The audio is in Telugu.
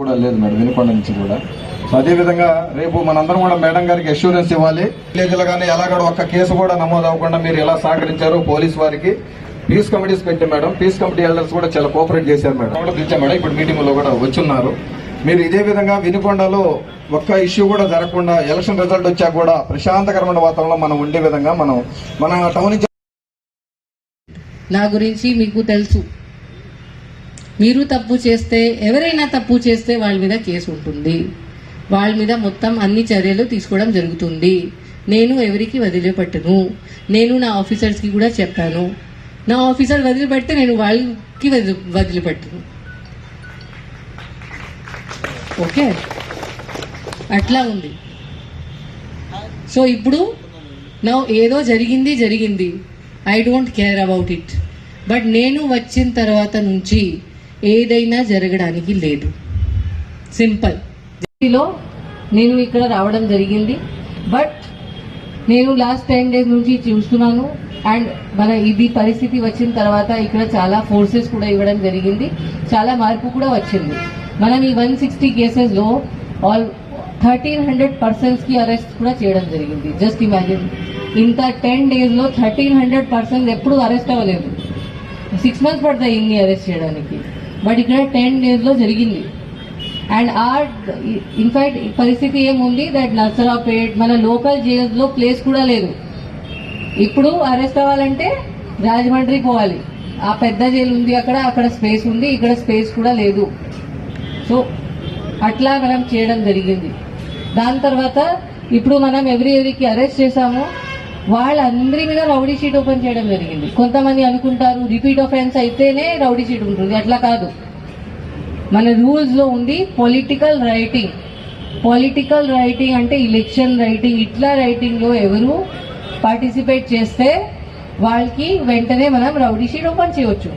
కూడా లేదు మేడం వినుకొండ నుంచి కూడా. సో అదే రేపు మనందరం కూడా మేడం గారికి అష్యూరెన్స్ ఇవ్వాలి. విలేజ్లో కానీ ఎలా ఒక్క కేసు కూడా నమోదు అవ్వకుండా మీరు ఎలా సహకరించారు పోలీస్ వారికి పీస్ కమిటీస్ పెట్టి మేడం పీస్ కమిటీ ఎల్డర్స్ కూడా చాలా కోఆపరేట్ చేశారు మేడం. కూడా పిలిచాం మేడం ఇప్పుడు మీటింగ్లో కూడా వచ్చున్నారు. మీరు ఇదే విధంగా వినుకొండలో ఒక్క ఇష్యూ కూడా జరగకుండా ఎలక్షన్ రిజల్ట్ వచ్చాక కూడా ప్రశాంతకరమైన వాతావరణంలో మనం ఉండే విధంగా మనం మన టౌన్ నా గురించి మీకు తెలుసు. మీరు తప్పు చేస్తే ఎవరైనా తప్పు చేస్తే వాళ్ళ మీద కేసు ఉంటుంది. వాళ్ళ మీద మొత్తం అన్ని చర్యలు తీసుకోవడం జరుగుతుంది. నేను ఎవరికి వదిలిపెట్టను? నేను నా ఆఫీసర్స్కి కూడా చెప్పాను. నా ఆఫీసర్ వదిలిపెడితే నేను వాళ్ళకి వదిలి వదిలిపెట్టను. ఓకే? అట్లా ఉంది. సో ఇప్పుడు నా ఏదో జరిగింది జరిగింది. I don't care about it. But నేను వచ్చిన తర్వాత నుంచి ఏదైనా జరగడానికి లేదు. సింపుల్. లో నేను ఇక్కడ రావడం జరిగింది. బట్ నేను లాస్ట్ టెన్ డేస్ నుంచి చూస్తున్నాను. అండ్ మన ఇది పరిస్థితి వచ్చిన తర్వాత ఇక్కడ చాలా ఫోర్సెస్ కూడా ఇవ్వడం జరిగింది. చాలా మార్పు కూడా వచ్చింది. మనం ఈ వన్ సిక్స్టీ కేసెస్లో ఆల్ థర్టీన్ హండ్రెడ్ పర్సన్స్కి అరెస్ట్ కూడా చేయడం జరిగింది. Just imagine. ఇంత టెన్ డేస్లో థర్టీన్ హండ్రెడ్ పర్సన్స్ ఎప్పుడు అరెస్ట్ అవ్వలేదు. సిక్స్ మంత్స్ పడతాయి ఇన్ని అరెస్ట్ చేయడానికి. బట్ ఇక్కడ టెన్ డేస్లో జరిగింది. అండ్ ఆ ఇన్ఫాక్ట్ పరిస్థితి ఏముంది దట్ నర్సరాపేట్ మన లోకల్ జైల్స్లో ప్లేస్ కూడా లేదు. ఇప్పుడు అరెస్ట్ అవ్వాలంటే రాజమండ్రి పోవాలి. ఆ పెద్ద జైలు ఉంది అక్కడ అక్కడ స్పేస్ ఉంది ఇక్కడ స్పేస్ కూడా లేదు. సో అట్లా మనం చేయడం జరిగింది. దాని తర్వాత ఇప్పుడు మనం ఎవరి ఎవరికి అరెస్ట్ చేశాము వాళ్ళందరి మీద రౌడీ షీట్ ఓపెన్ చేయడం జరిగింది. కొంతమంది అనుకుంటారు రిపీట్ ఆఫెన్స్ అయితేనే రౌడీ షీట్ ఉంటుంది. అట్లా కాదు. మన రూల్స్లో ఉంది పొలిటికల్ రైటింగ్. పొలిటికల్ రైటింగ్ అంటే ఎలక్షన్ రైటింగ్. ఇట్లా రైటింగ్లో ఎవరు పార్టిసిపేట్ చేస్తే వాళ్ళకి వెంటనే మనం రౌడీ షీట్ ఓపెన్ చేయవచ్చు